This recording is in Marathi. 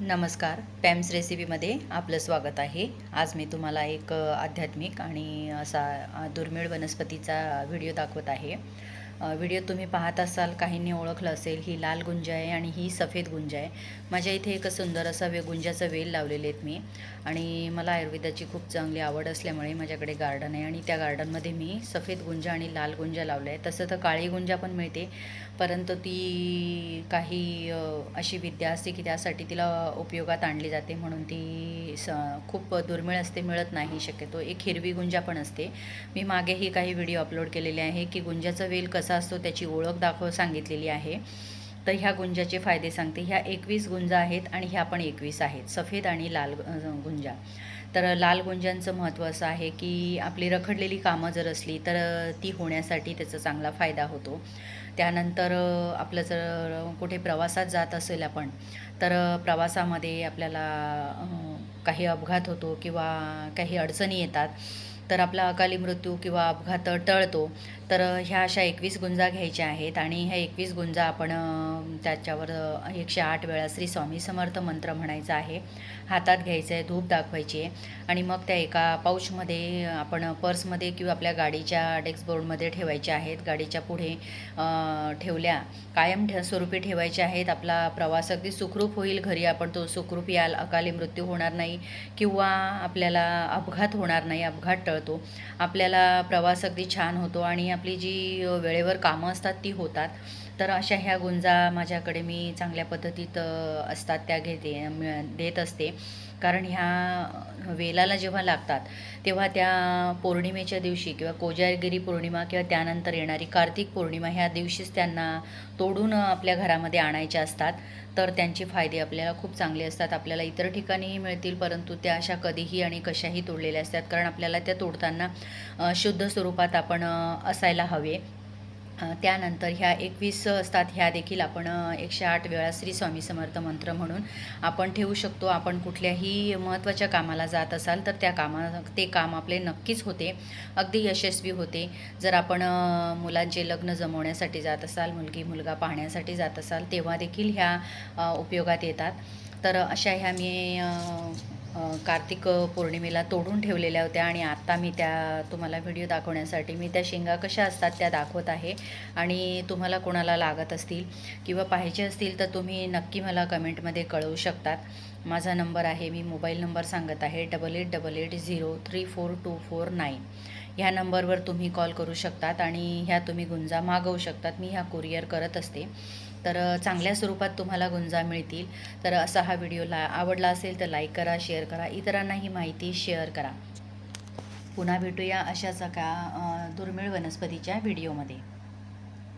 नमस्कार. पॅम्स रेसिपीमध्ये आपलं स्वागत आहे. आज मी तुम्हाला एक आध्यात्मिक आणि असा दुर्मिळ वनस्पतीचा व्हिडिओ दाखवत आहे. व्हिडिओ तुम्ही पाहत असाल काहींनी ओळखलं असेल ही लाल गुंज आहे आणि ही सफेद गुंज आहे. माझ्या इथे एक सुंदर असा वे गुंजाचा वेल लावलेले आहेत मी. आणि मला आयुर्वेदाची खूप चांगली आवड असल्यामुळे माझ्याकडे गार्डन आहे आणि त्या गार्डनमध्ये मी सफेद गुंजा आणि लाल गुंजा लावल्या आहे. तसं तर काळी गुंजा पण मिळते परंतु ती काही अशी विद्या असते की त्यासाठी तिला उपयोगात आणली जाते म्हणून ती स खूप दुर्मिळ असते मिळत नाही शक्यतो. एक हिरवी गुंजा पण असते. मी मागेही काही व्हिडिओ अपलोड केलेले आहे की गुंजाचा वेल कसं असतो त्याची ओळख दाखव सांगितलेली आहे. तर ह्या गुंजाचे फायदे सांगते. ह्या एकवीस गुंजा आहेत आणि ह्या पण एकवीस आहेत. सफेद आणि लाल गुंजा. तर लाल गुंजांचं महत्त्व असं आहे की आपली रखडलेली कामं जर असली तर ती होण्यासाठी त्याचा चांगला फायदा होतो. त्यानंतर आपलं जर कुठे प्रवासात जात असेल आपण तर प्रवासामध्ये आपल्याला काही अपघात होतो किंवा काही अडचणी येतात. तर आपला अकाली मृत्यू किंवा अपघात टळतो. तर ह्या अशा एकवीस गुंजा घ्यायच्या आहेत आणि ह्या एकवीस गुंजा आपण त्याच्यावर एकशे आठ वेळा श्री स्वामी समर्थ मंत्र म्हणायचा आहे. हातात घ्यायचं आहे धूप दाखवायची आहे आणि मग त्या एका पाऊचमध्ये आपण पर्समध्ये किंवा आपल्या गाडीच्या डेस्कबोर्डमध्ये ठेवायच्या आहेत. गाडीच्या पुढे ठेवल्या कायम ठे स्वरूपी ठेवायच्या आहेत. आपला प्रवास अगदी सुखरूप होईल. घरी आपण तो सुखरूप याल अकाली मृत्यू होणार नाही किंवा आपल्याला अपघात होणार नाही अपघात टळतो. आपल्याला प्रवास अगदी छान होतो आणि आपली जी वेळेवर कामं असतात ती होतात. तर अशा ह्या गुंजा माझ्याकडे मी चांगल्या पद्धतीत असतात त्या घेते मिळ- देत असते. कारण ह्या वेलाला जेव्हा लागतात तेव्हा त्या पौर्णिमेच्या दिवशी किंवा कोजागिरी पौर्णिमा किंवा त्यानंतर येणारी कार्तिक पौर्णिमा ह्या दिवशीच त्यांना तोडून आपल्या घरामध्ये आणायच्या असतात. तर त्यांचे फायदे आपल्याला खूप चांगले असतात. आपल्याला इतर ठिकाणीही मिळतील परंतु त्या अशा कधीही आणि कशाही तोडलेल्या असतात. कारण आपल्याला त्या तोडताना शुद्ध स्वरूपात आपण असायला हवे. त्यानंतर ह्या एकवीस असतात ह्या देखील आपण एकशे आठ वेळा श्री स्वामी समर्थ मंत्र म्हणून आपण ठेवू शकतो. आपण कुठल्याही महत्त्वाच्या कामाला जात असाल तर त्या कामा ते काम आपले नक्कीच होते. अगदी यशस्वी होते. जर आपण मुलांचे लग्न जमवण्यासाठी जात असाल मुलगी मुलगा पाहण्यासाठी जात असाल तेव्हा देखील ह्या उपयोगात येतात. तर अशा ह्या मी कार्तिक पौर्णिमेला तोडून ठेवलेल्या होत्या आणि आत्ता मी त्या तुम्हाला व्हिडिओ दाखवण्यासाठी मी त्या शेंगा कशा असतात त्या दाखवत आहे आणि तुम्हाला कोणाला लागत असतील किंवा पाहिजे असतील तर तुम्ही नक्की मला कमेंटमध्ये कळवू शकतात. माझा नंबर आहे मी मोबाईल नंबर सांगत आहे double eight double eight zero three four two four nine ह्या नंबरवर तुम्ही कॉल करू शकतात आणि ह्या तुम्ही गुंजा मागवू शकतात. मी ह्या कुरिअर करत असते. तर चांगल्या स्वरूपात तुम्हाला गुंजा मिळतील. तर असा हा व्हिडिओ ला आवडला असेल तर लाईक करा शेअर करा इतरांना ही माहिती शेअर करा. पुन्हा भेटूया अशाच एका दुर्मिळ वनस्पतीच्या व्हिडिओमध्ये.